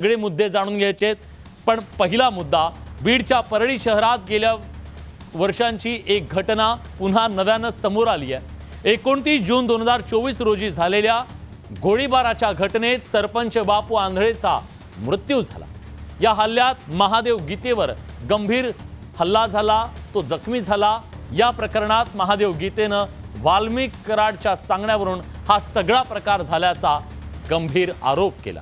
सगळे मुद्दे जाणून घ्यायचे आहेत. पण पहिला मुद्दा बीडच्या परळी शहरात गेल्या वर्षांची एक घटना पुन्हा नव्यानं समोर आली आहे. एकोणतीस जून दोन हजार चोवीस रोजी झालेल्या गोळीबाराच्या घटनेत सरपंच बापू आंधळेचा मृत्यू झाला. या हल्ल्यात महादेव गीतेवर गंभीर हल्ला झाला तो जखमी झाला. या प्रकरणात महादेव गीतेनं वाल्मिक कराडच्या सांगण्यावरून हा सगळा प्रकार झाल्याचा गंभीर आरोप केला.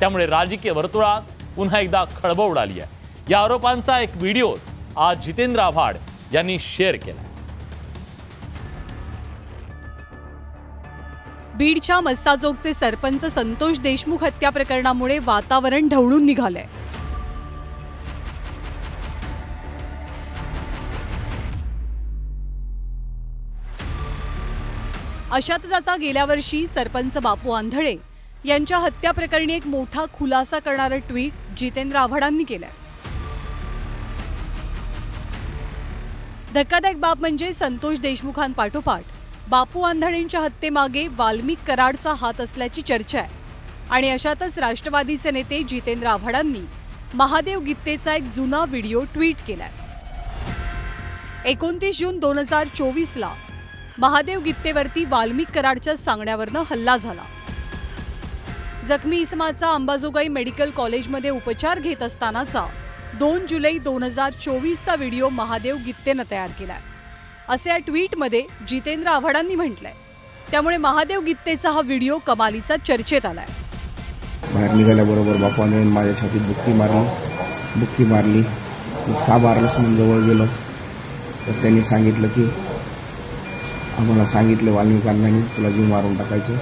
त्यामुळे राजकीय वर्तुळात पुन्हा एकदा खळबळ उडाली आहे. या आरोपांचा एक व्हिडिओच आज जितेंद्र आव्हाड यांनी शेअर केला बीडच्या मस्साजोगचे सरपंच संतोष देशमुख हत्या प्रकरणामुळे वातावरण ढवळून निघालंय. अशातच आता गेल्या वर्षी सरपंच बापू आंधळे यांच्या हत्या प्रकरणी एक मोठा खुलासा करणारं ट्विट जितेंद्र आव्हाडांनी केलंय. धक्कादायक बाब म्हणजे संतोष देशमुखांपाठोपाठ. बापू आंधळेंच्या हत्येमागे वाल्मिक कराडचा हात असल्याची चर्चा आहे. आणि अशातच राष्ट्रवादीचे नेते जितेंद्र आव्हाडांनी महादेव गीतेचा एक जुना व्हिडिओ ट्विट केलाय. एकोणतीस जून दोन हजार चोवीसला महादेव गीतेवरती वाल्मिक कराडच्या सांगण्यावरनं हल्ला झाला. जखमी इसमाचा अंबाजोगाई मेडिकल कॉलेजमध्ये उपचार घेत असतानाचा दोन जुलै दोन हजार चोवीसचा व्हिडिओ महादेव गित्तेनं तयार केलाय. असे या ट्विटमध्ये जितेंद्र आव्हाडांनी म्हटलंय. त्यामुळे महादेव गित्तेचा हा व्हिडिओ कमालीचा चर्चेत आलाय. बाहेर निघाल्याबरोबर बापाने माझ्या छातीत बुक्की मारली. बुक्की मारली. का मारलंस म्हणून जवळ गेलो. तर त्यांनी सांगितलं की आम्हाला सांगितलं वाल्मिकांनी तुला जीव मारून टाकायचं.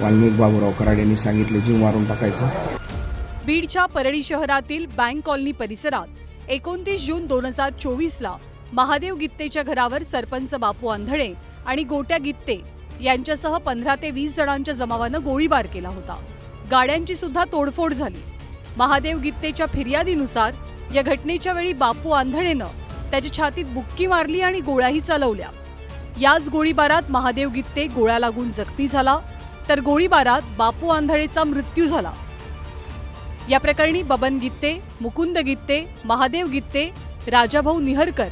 वाल्मिक बाबूराव कराड यांनी सांगितले जीव मारून टाकायचं. बीडच्या परळी शहरातील बँक कॉलनी परिसरात एकोणतीस जून दोन हजार चोवीसला महादेव गित्तेच्या घरावर सरपंच बापू आंधळे आणि गोट्या गित्ते यांच्यासह पंधरा ते वीस जणांच्या जमावानं गोळीबार केला होता. गाड्यांची सुद्धा तोडफोड झाली. महादेव गित्तेच्या फिर्यादीनुसार या घटनेच्या वेळी बापू आंधळेनं त्याच्या छातीत बुक्की मारली आणि गोळ्याही चालवल्या. याच गोळीबारात महादेव गित्ते गोळ्या लागून जखमी झाला. तर गोळीबारात बापू आंधळेचा मृत्यू झाला. या प्रकरणी बबन गित्ते मुकुंद गित्ते महादेव गित्ते राजाभाऊ निहरकर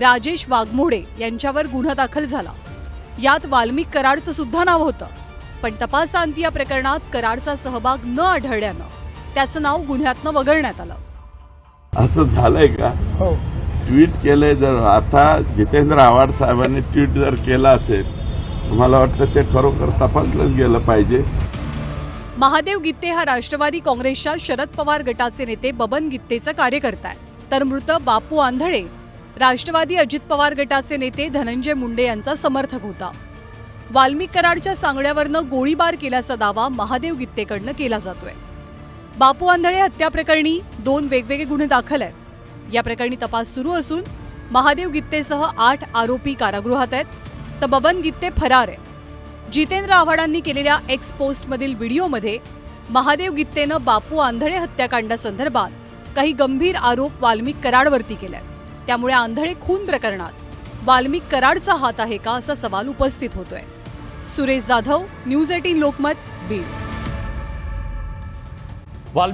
राजेश वाघमोडे यांच्यावर गुन्हा दाखल झाला. यात वाल्मिक कराडचं सुद्धा नाव होतं. पण तपासांती या प्रकरणात कराडचा सहभाग न आढळल्यानं त्याचं नाव गुन्ह्यातनं वगळण्यात आलं. असं झालंय का? ट्विट केलंय जर आता जितेंद्र आव्हाड साहेबांनी ट्विट जर केलं असेल मला वाटतं ते खरोखर तपासलंच गेलं पाहिजे? महादेव गित्ते हा राष्ट्रवादी काँग्रेसच्या शरद पवार गटाचे नेते बबन गित्तेचा कार्यकर्ता आहे. तर मृत बापू आंधळे राष्ट्रवादी अजित पवार गटाचे नेते धनंजय मुंडे यांचा समर्थक होता. वाल्मिक कराडच्या सांगण्यावरनं गोळीबार केल्याचा दावा महादेव गित्तेकडनं केला जातोय. बापू आंधळे हत्या प्रकरणी दोन वेगवेगळे गुन्हे दाखल आहेत. या प्रकरणी तपास सुरू असून महादेव गित्तेसह आठ आरोपी कारागृहात आहेत. तर बबन गीते फरार आहे जितेंद्र आव्हाडांनी केलेल्या एक्स पोस्टमधील व्हिडिओमध्ये महादेव गित्तेनं बापू आंधळे हत्याकांडासंदर्भात काही गंभीर आरोप वाल्मिक कराडवरती केलाय त्यामुळे आंधळे खून प्रकरणात वाल्मिक कराडचा हात आहे का असा सवाल उपस्थित होतोय. Suresh Jadhav news eighteen Lokmat Beed.